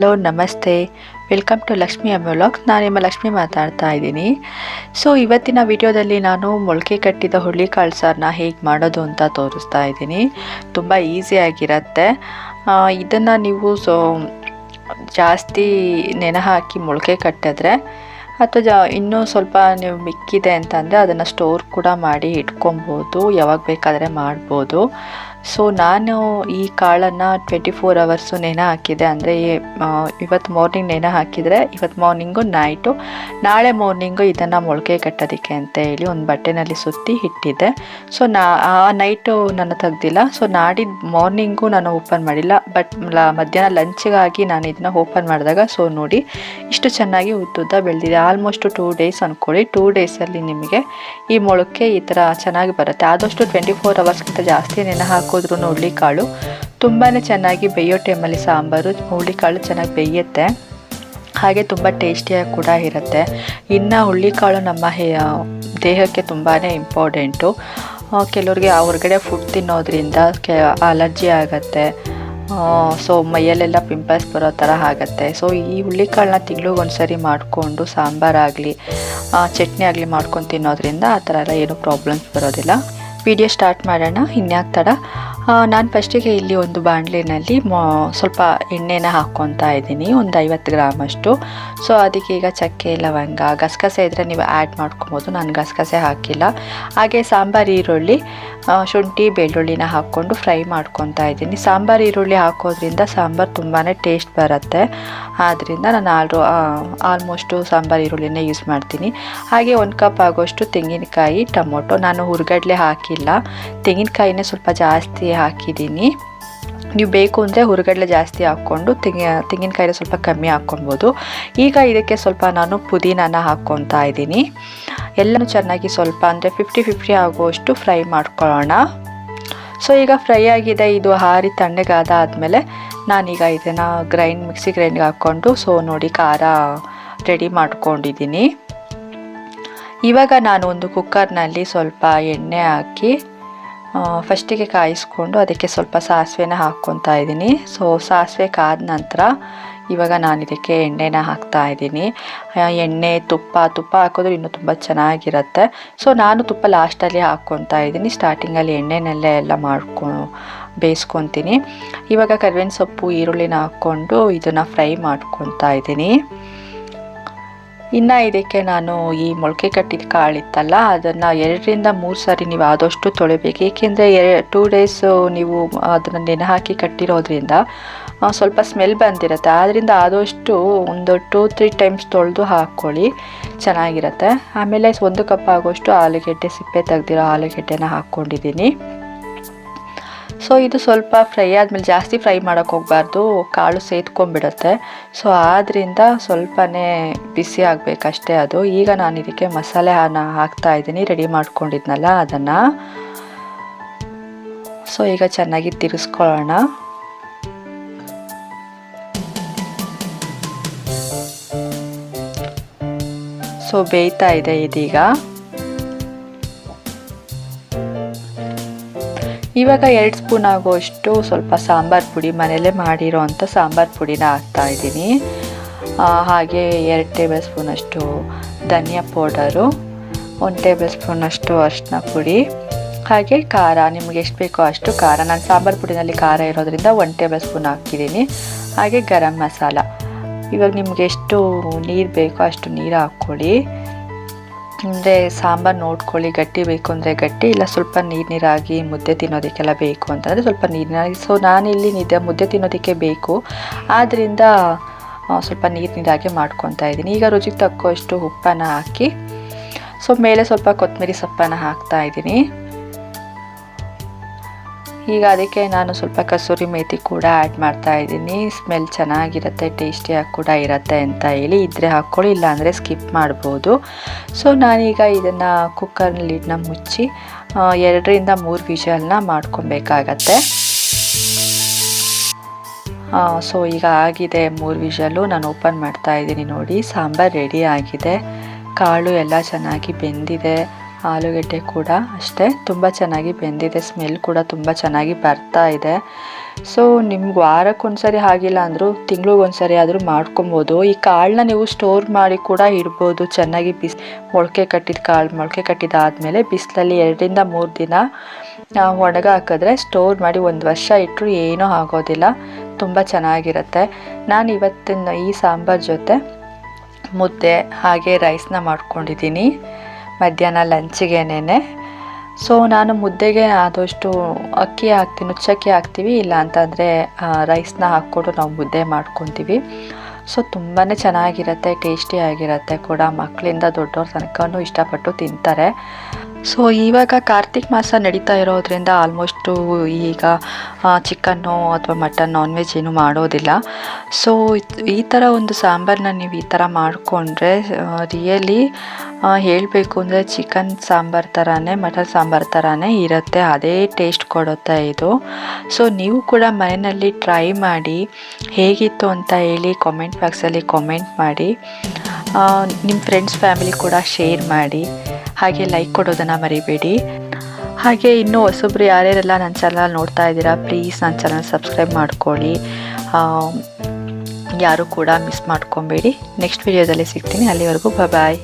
Hello ನಮಸ್ತೆ. Welcome to Lakshmi vlogs ನಾನು ನಿಮ್ಮ ಲಕ್ಷ್ಮಿ ಮಾತಾಡ್ತಾ ಇದ್ದೀನಿ. ಸೊ ಇವತ್ತಿನ ವಿಡಿಯೋದಲ್ಲಿ ನಾನು ಮೊಳಕೆ ಕಟ್ಟಿದ ಹುಳಿಕಾಳು ಸಾರನ್ನ ಹೇಗೆ ಮಾಡೋದು ಅಂತ ತೋರಿಸ್ತಾ ಇದ್ದೀನಿ. ತುಂಬ ಈಸಿಯಾಗಿರತ್ತೆ ಇದನ್ನು ನೀವು ಸೊ, ಜಾಸ್ತಿ ನೆನೆ ಹಾಕಿ ಮೊಳಕೆ ಕಟ್ಟಿದ್ರೆ ಅಥವಾ ಜಾ, ಇನ್ನೂ ಸ್ವಲ್ಪ ನೀವು ಮಿಕ್ಕಿದೆ ಅಂತಂದರೆ ಅದನ್ನು ಸ್ಟೋರ್ ಕೂಡ ಮಾಡಿ ಇಟ್ಕೊಬೋದು. ಯಾವಾಗ ಬೇಕಾದರೆ ಮಾಡ್ಬೋದು. ಸೊ ನಾನು ಈ ಕಾಳನ್ನು ಟ್ವೆಂಟಿ ಫೋರ್ ಅವರ್ಸು ನೆನೆ ಹಾಕಿದೆ. ಅಂದರೆ ಇವತ್ತು ಮಾರ್ನಿಂಗ್ ನೆನೆ ಹಾಕಿದರೆ ಇವತ್ತು ಮಾರ್ನಿಂಗು ನೈಟು ನಾಳೆ ಮಾರ್ನಿಂಗು ಇದನ್ನು ಮೊಳಕೆ ಕಟ್ಟೋದಕ್ಕೆ ಅಂತ ಹೇಳಿ ಒಂದು ಬಟ್ಟೆನಲ್ಲಿ ಸುತ್ತಿ ಇಟ್ಟಿದ್ದೆ. ಸೊ ನಾ, ಆ ನೈಟು ನಾನು ತೆಗ್ದಿಲ್ಲ. ಸೊ ನಾಡಿದ್ದು ಮಾರ್ನಿಂಗು ನಾನು ಓಪನ್ ಮಾಡಿಲ್ಲ. ಬಟ್ ಮಧ್ಯಾಹ್ನ ಲಂಚ್ಗಾಗಿ ನಾನು ಇದನ್ನ ಓಪನ್ ಮಾಡಿದಾಗ ಸೊ ನೋಡಿ, ಇಷ್ಟು ಚೆನ್ನಾಗಿ ಉದ್ದುದ್ದ ಬೆಳೆದಿದೆ. ಆಲ್ಮೋಸ್ಟ್ ಟೂ ಡೇಸ್ ಅಂದ್ಕೊಳ್ಳಿ ಟೂ ಡೇಸಲ್ಲಿ ನಿಮಗೆ ಈ ಮೊಳಕೆ ಈ ಥರ ಚೆನ್ನಾಗಿ ಬರುತ್ತೆ. ಆದಷ್ಟು ಟ್ವೆಂಟಿ ಫೋರ್ ಅವರ್ಸ್ಗಿಂತ ಜಾಸ್ತಿ ನೆನೆ ಹಾಕೋದ್ರೂ ಕಾಳು. ತುಂಬಾ ಚೆನ್ನಾಗಿ ಬೇಯೋ ಟೈಮಲ್ಲಿ ಸಾಂಬಾರು ಕಾಳು ಚೆನ್ನಾಗಿ ಬೇಯುತ್ತೆ. ಹಾಗೆ ತುಂಬ ಟೇಸ್ಟಿಯಾಗಿ ಕೂಡ ಇರುತ್ತೆ. ಇನ್ನು ಕಾಳು ನಮ್ಮ ದೇಹಕ್ಕೆ ತುಂಬಾ ಇಂಪಾರ್ಟೆಂಟು. ಕೆಲವ್ರಿಗೆ ಹೊರಗಡೆ ಫುಡ್ ತಿನ್ನೋದ್ರಿಂದ ಕೆ, ಅಲರ್ಜಿ ಆಗುತ್ತೆ. ಸೊ ಮೈಯಲ್ಲೆಲ್ಲ ಪಿಂಪಲ್ಸ್ ಬರೋ ಥರ ಆಗುತ್ತೆ. ಸೊ ಈ ಹುರುಳಿಕಾಳನ್ನ ತಿಂಗ್ಳಿಗೆ ಒಂದ್ಸರಿ ಮಾಡಿಕೊಂಡು ಸಾಂಬಾರಾಗಲಿ ಚಟ್ನಿ ಆಗಲಿ ಮಾಡ್ಕೊಂಡು ತಿನ್ನೋದ್ರಿಂದ ಆ ಥರ ಎಲ್ಲ ಏನೂ ಪ್ರಾಬ್ಲಮ್ಸ್ ಬರೋದಿಲ್ಲ. ವಿಡಿಯೋ ಸ್ಟಾರ್ಟ್ ಮಾಡೋಣ. ಇನ್ಯಾಕೆ ತಡ? ನಾನು ಫಸ್ಟಿಗೆ ಇಲ್ಲಿ ಒಂದು ಬಾಣಲೆಯಲ್ಲಿ ಮೊ, ಸ್ವಲ್ಪ ಎಣ್ಣೆನ ಹಾಕ್ಕೊತಾ ಇದ್ದೀನಿ, ಒಂದು ಐವತ್ತು ಗ್ರಾಮಷ್ಟು ಸೊ ಅದಕ್ಕೆ ಈಗ ಚಕ್ಕೆ, ಲವಂಗ, ಗಸಗಸೆ ಇದ್ದರೆ ನೀವು ಆ್ಯಡ್ ಮಾಡ್ಕೊಬೋದು. ನಾನು ಗಸಗಸೆ ಹಾಕಿಲ್ಲ. ಹಾಗೆ ಸಾಂಬಾರು, ಈರುಳ್ಳಿ ಶುಂಠಿ, ಬೆಳ್ಳುಳ್ಳಿನ ಹಾಕ್ಕೊಂಡು ಫ್ರೈ ಮಾಡ್ಕೊತಾ ಇದ್ದೀನಿ. ಸಾಂಬಾರು, ಈರುಳ್ಳಿ ಹಾಕೋದ್ರಿಂದ ಸಾಂಬಾರು ತುಂಬಾ ಟೇಸ್ಟ್ ಬರುತ್ತೆ. ಆದ್ದರಿಂದ ನಾನು ಆಲ್ರು ಆಲ್ಮೋಸ್ಟು ಸಾಂಬಾರು, ಈರುಳ್ಳಿನೇ ಯೂಸ್ ಮಾಡ್ತೀನಿ. ಹಾಗೆ ಒಂದು ಕಪ್ ಆಗೋಷ್ಟು ತೆಂಗಿನಕಾಯಿ, ಟೊಮೊಟೊ. ನಾನು ಹುರ್ಗಡ್ಲೆ ಹಾಕಿಲ್ಲ. ತೆಂಗಿನಕಾಯಿನೇ ಸ್ವಲ್ಪ ಜಾಸ್ತಿ ಹಾಕಿದ್ದೀನಿ. ನೀವು ಬೇಕು ಅಂದರೆ ಹುರುಗಡ್ಲೆ ಜಾಸ್ತಿ ಹಾಕ್ಕೊಂಡು ತೆಂಗಿ, ತೆಂಗಿನಕಾಯಿನ ಸ್ವಲ್ಪ ಕಮ್ಮಿ ಹಾಕ್ಕೊಬೋದು ಈಗ ಇದಕ್ಕೆ ಸ್ವಲ್ಪ ನಾನು ಪುದೀನಾನ ಹಾಕ್ಕೊತಾ ಇದ್ದೀನಿ. ಎಲ್ಲನೂ ಚೆನ್ನಾಗಿ ಸ್ವಲ್ಪ ಅಂದರೆ ಫಿಫ್ಟಿ ಫಿಫ್ಟಿ ಆಗುವಷ್ಟು ಫ್ರೈ ಮಾಡ್ಕೊಳ್ಳೋಣ. ಸೊ ಈಗ ಫ್ರೈ ಆಗಿದೆ, ಇದು ಹಾರಿ ತಣ್ಣಗಾದ ಆದಮೇಲೆ ನಾನೀಗ ಇದನ್ನು ಗ್ರೈಂಡ್ ಮಿಕ್ಸಿ ಗ್ರೈಂಡ್ಗೆ ಹಾಕ್ಕೊಂಡು ಸೊ ನೋಡಿ ಖಾರ ರೆಡಿ ಮಾಡ್ಕೊಂಡಿದ್ದೀನಿ. ಇವಾಗ ನಾನು ಒಂದು ಕುಕ್ಕರ್ನಲ್ಲಿ ಸ್ವಲ್ಪ ಎಣ್ಣೆ ಹಾಕಿ ಫಸ್ಟಿಗೆ ಕಾಯಿಸ್ಕೊಂಡು ಅದಕ್ಕೆ ಸ್ವಲ್ಪ ಸಾಸಿವೆನ ಹಾಕ್ಕೊತಾ ಇದ್ದೀನಿ. ಸೊ ಸಾಸಿವೆ ಕಾದ ನಂತರ ಇವಾಗ ನಾನು ಇದಕ್ಕೆ ಎಣ್ಣೆನ ಹಾಕ್ತಾ ಇದ್ದೀನಿ. ಎಣ್ಣೆ, ತುಪ್ಪ ತುಪ್ಪ ಹಾಕಿದ್ರೆ ಇನ್ನೂ ತುಂಬ ಚೆನ್ನಾಗಿರುತ್ತೆ. ಸೊ ನಾನು ತುಪ್ಪ ಲಾಸ್ಟಲ್ಲಿ ಹಾಕ್ಕೊತಾ ಇದ್ದೀನಿ. ಸ್ಟಾರ್ಟಿಂಗಲ್ಲಿ ಎಣ್ಣೆನಲ್ಲೇ ಎಲ್ಲ ಮಾಡ್ಕೊ, ಬೇಯಿಸ್ಕೊತೀನಿ. ಇವಾಗ ಕರಿಬೇವಿನ ಸೊಪ್ಪು, ಈರುಳ್ಳಿನ ಹಾಕ್ಕೊಂಡು ಇದನ್ನು ಫ್ರೈ ಮಾಡ್ಕೊತಾ ಇದ್ದೀನಿ. ಇನ್ನು ಇದಕ್ಕೆ ನಾನು ಈ ಮೊಳಕೆ ಕಟ್ಟಿದ ಕಾಳಿತ್ತಲ್ಲ, ಅದನ್ನು ಎರಡರಿಂದ ಮೂರು ಸಾರಿ ನೀವು ಆದಷ್ಟು ತೊಳಿಬೇಕು. ಏಕೆಂದರೆ ಟೂ ಡೇಸು ನೀವು ಅದನ್ನು ನೆನೆ ಹಾಕಿ ಕಟ್ಟಿರೋದ್ರಿಂದ ಸ್ವಲ್ಪ ಸ್ಮೆಲ್ ಬಂದಿರುತ್ತೆ. ಆದ್ದರಿಂದ ಆದಷ್ಟು ಒಂದು ಟೂ ತ್ರೀ ಟೈಮ್ಸ್ ತೊಳೆದು ಹಾಕ್ಕೊಳ್ಳಿ ಚೆನ್ನಾಗಿರುತ್ತೆ. ಆಮೇಲೆ ಒಂದು ಕಪ್ ಆಗೋಷ್ಟು ಆಲೂಗೆಡ್ಡೆ ಸಿಪ್ಪೆ ತೆಗ್ದಿರೋ ಆಲೂಗೆಡ್ಡೆನ ಹಾಕ್ಕೊಂಡಿದ್ದೀನಿ ಸೊ ಇದು ಸ್ವಲ್ಪ ಫ್ರೈ ಆದಮೇಲೆ ಜಾಸ್ತಿ ಫ್ರೈ ಮಾಡೋಕ್ಕೆ ಹೋಗಬಾರ್ದು. ಕಾಳು ಸೇದ್ಕೊಂಡ್ಬಿಡುತ್ತೆ. ಸೊ ಆದ್ದರಿಂದ ಸ್ವಲ್ಪನೇ ಬಿಸಿ ಆಗಬೇಕಷ್ಟೇ ಅದು. ಈಗ ನಾನು ಇದಕ್ಕೆ ಮಸಾಲೆ ಹಾಕ್ತಾ ಇದ್ದೀನಿ. ರೆಡಿ ಮಾಡ್ಕೊಂಡಿದ್ನಲ್ಲ ಅದನ್ನು. ಸೊ ಈಗ ಚೆನ್ನಾಗಿ ತಿರ್ಸ್ಕೊಳ್ಳೋಣ. ಸೊ ಬೇಯ್ತಾ ಇದೆ ಇದೀಗ. ಇವಾಗ ಎರಡು ಸ್ಪೂನ್ ಆಗುವಷ್ಟು ಸ್ವಲ್ಪ ಸಾಂಬಾರು ಪುಡಿ ಮನೆಯಲ್ಲೇ ಮಾಡಿರೋ ಅಂಥ ಸಾಂಬಾರು ಪುಡಿನ ಹಾಕ್ತಾ ಇದ್ದೀನಿ. ಹಾಗೆ ಎರಡು ಟೇಬಲ್ ಸ್ಪೂನಷ್ಟು ಧನಿಯಾ ಪೌಡರು, ಒಂದು ಟೇಬಲ್ ಸ್ಪೂನಷ್ಟು ಅರಿಶಿನ ಪುಡಿ, ಹಾಗೆ ಖಾರ, ನಿಮ್ಗೆ ಎಷ್ಟು ಬೇಕೋ ಅಷ್ಟು ಖಾರ. ನಾನು ಸಾಂಬಾರು ಪುಡಿನಲ್ಲಿ ಖಾರ ಇರೋದ್ರಿಂದ ಒಂದು ಟೇಬಲ್ ಸ್ಪೂನ್ ಹಾಕಿದ್ದೀನಿ. ಹಾಗೆ ಗರಂ ಮಸಾಲ. ಇವಾಗ ನಿಮಗೆ ಎಷ್ಟು ನೀರು ಬೇಕೋ ಅಷ್ಟು ನೀರು ಹಾಕ್ಕೊಳ್ಳಿ. ಅಂದರೆ ಸಾಂಬಾರು ನೋಡ್ಕೊಳ್ಳಿ, ಗಟ್ಟಿ ಬೇಕು ಅಂದರೆ ಗಟ್ಟಿ, ಇಲ್ಲ ಸ್ವಲ್ಪ ನೀರು ನೀರಾಗಿ ಮುದ್ದೆ ತಿನ್ನೋದಕ್ಕೆಲ್ಲ ಬೇಕು ಅಂತಂದರೆ ಸ್ವಲ್ಪ ನೀರಿನಾಗಿ ಸೊ ನಾನಿಲ್ಲಿ ನಿದ್ದೆ, ಮುದ್ದೆ ತಿನ್ನೋದಕ್ಕೆ ಬೇಕು. ಆದ್ದರಿಂದ ಸ್ವಲ್ಪ ನೀರು ನೀರಾಗಿ ಮಾಡ್ಕೊತಾ ಇದ್ದೀನಿ. ಈಗ ರುಚಿಗೆ ತಕ್ಕಷ್ಟು ಉಪ್ಪನ್ನು ಹಾಕಿ ಸೊ ಮೇಲೆ ಸ್ವಲ್ಪ ಕೊತ್ತಂಬರಿ ಸೊಪ್ಪನ್ನು ಹಾಕ್ತಾ ಇದ್ದೀನಿ. ಈಗ ಅದಕ್ಕೆ ನಾನು ಸ್ವಲ್ಪ ಕಸೂರಿ ಮೇಥಿ ಕೂಡ ಆ್ಯಡ್ ಮಾಡ್ತಾ ಇದ್ದೀನಿ. ಸ್ಮೆಲ್ ಚೆನ್ನಾಗಿರುತ್ತೆ ಟೇಸ್ಟಿಯಾಗಿ ಕೂಡ ಇರುತ್ತೆ ಅಂತ ಹೇಳಿ ಇದ್ರೆ ಹಾಕ್ಕೊಳ್ಳಿ ಇಲ್ಲಾಂದರೆ ಸ್ಕಿಪ್ ಮಾಡ್ಬೋದು. ಸೊ ನಾನೀಗ ಇದನ್ನು ಕುಕ್ಕರ್ ಲಿಡ್ನ ಮುಚ್ಚಿ ಎರಡರಿಂದ ಮೂರು ವಿಷಲ್ನ ಮಾಡ್ಕೊಬೇಕಾಗತ್ತೆ. ಸೊ ಈಗ ಆಗಿದೆ ಮೂರು ವಿಷಲು ನಾನು ಓಪನ್ ಮಾಡ್ತಾ ಇದ್ದೀನಿ ನೋಡಿ. ಸಾಂಬಾರು ರೆಡಿ ಆಗಿದೆ. ಕಾಳು ಎಲ್ಲ ಚೆನ್ನಾಗಿ ಬೆಂದಿದೆ. ಆಲೂಗೆಡ್ಡೆ ಕೂಡ ಅಷ್ಟೇ. ತುಂಬ ಚೆನ್ನಾಗಿ ಬೆಂದಿದೆ. ಸ್ಮೆಲ್ ಕೂಡ ತುಂಬ ಚೆನ್ನಾಗಿ ಬರ್ತಾ ಇದೆ. ಸೊ ನಿಮ್ಗೆ ವಾರಕ್ಕೊಂದ್ಸರಿ ಆಗಿಲ್ಲ ಅಂದರೂ, ತಿಂಗ್ಳಿಗೊಂದ್ಸರಿ ಆದರೂ ಮಾಡ್ಕೊಬೋದು. ಈ ಕಾಳನ್ನ ನೀವು ಸ್ಟೋರ್ ಮಾಡಿ ಕೂಡ ಇಡ್ಬೋದು. ಚೆನ್ನಾಗಿ ಬಿಸ್, ಮೊಳಕೆ ಕಟ್ಟಿದ ಕಾಳು, ಮೊಳಕೆ ಕಟ್ಟಿದಾದಮೇಲೆ ಬಿಸಿಲಲ್ಲಿ ಎರಡರಿಂದ ಮೂರು ದಿನ ಒಣಗ ಹಾಕಿದ್ರೆ ಸ್ಟೋರ್ ಮಾಡಿ ಒಂದು ವರ್ಷ ಇಟ್ಟರು ಏನೂ ಆಗೋದಿಲ್ಲ. ತುಂಬ ಚೆನ್ನಾಗಿರುತ್ತೆ. ನಾನು ಇವತ್ತಿನ ಈ ಸಾಂಬಾರ್ ಜೊತೆ ಮುದ್ದೆ ಹಾಗೆ ರೈಸ್ನ ಮಾಡ್ಕೊಂಡಿದ್ದೀನಿ ಮಧ್ಯಾಹ್ನ ಲಂಚಿಗೆನೇ ಸೊ ನಾನು ಮುದ್ದೆಗೆ ಆದಷ್ಟು ಅಕ್ಕಿ ಹಾಕ್ತೀನಿ, ನುಚ್ಚಕ್ಕಿ ಹಾಕ್ತೀವಿ ಇಲ್ಲ ಅಂತಂದರೆ ರೈಸ್ನ ಹಾಕ್ಕೊಂಡು ನಾವು ಮುದ್ದೆ ಮಾಡ್ಕೊತೀವಿ. ಸೊ ತುಂಬಾ ಚೆನ್ನಾಗಿರುತ್ತೆ ಟೇಸ್ಟಿಯಾಗಿರುತ್ತೆ ಕೂಡ. ಮಕ್ಕಳಿಂದ ದೊಡ್ಡವ್ರ ತನಕನೂ ಇಷ್ಟಪಟ್ಟು ತಿಂತಾರೆ. ಸೊ ಇವಾಗ ಕಾರ್ತಿಕ್ ಮಾಸ ನಡೀತಾ ಇರೋದ್ರಿಂದ ಆಲ್ಮೋಸ್ಟು ಈಗ ಚಿಕನ್ನು ಅಥವಾ ಮಟನ್ ನಾನ್ ವೆಜ್ ಏನು ಮಾಡೋದಿಲ್ಲ. ಸೊ ಈ ಥರ ಒಂದು ಸಾಂಬಾರನ್ನ ನೀವು ಈ ಥರ ಮಾಡಿಕೊಂಡ್ರೆ ರಿಯಲಿ ಹೇಳಬೇಕು ಅಂದರೆ ಚಿಕನ್ ಸಾಂಬಾರ್ ಥರನೇ ಮಟನ್ ಸಾಂಬಾರ್ ಥರನೇ ಇರುತ್ತೆ. ಅದೇ ಟೇಸ್ಟ್ ಕೊಡುತ್ತೆ ಇದು. ಸೊ ನೀವು ಕೂಡ ಮನೆಯಲ್ಲಿ ಟ್ರೈ ಮಾಡಿ, ಹೇಗಿತ್ತು ಅಂತ ಹೇಳಿ ಕಾಮೆಂಟ್ ಬಾಕ್ಸಲ್ಲಿ ಕಾಮೆಂಟ್ ಮಾಡಿ ನಿಮ್ಮ ಫ್ರೆಂಡ್ಸ್ ಫ್ಯಾಮಿಲಿ ಕೂಡ ಶೇರ್ ಮಾಡಿ. ಹಾಗೆ ಲೈಕ್ ಕೊಡೋದನ್ನು ಮರಿಬೇಡಿ. ಹಾಗೆ ಇನ್ನೂ ಹೊಸೊಬ್ರು ಯಾರ್ಯಾರೆಲ್ಲ ನನ್ನ ಚಾನಲ್ ನೋಡ್ತಾ ಇದ್ದೀರಾ ಪ್ಲೀಸ್ ನನ್ನ ಚಾನಲ್ ಸಬ್ಸ್ಕ್ರೈಬ್ ಮಾಡ್ಕೊಳ್ಳಿ. ಯಾರು ಕೂಡ ಮಿಸ್ ಮಾಡ್ಕೊಬೇಡಿ. ನೆಕ್ಸ್ಟ್ ವಿಡಿಯೋದಲ್ಲಿ ಸಿಗ್ತೀನಿ. ಅಲ್ಲಿವರೆಗೂ ಬಾಯ್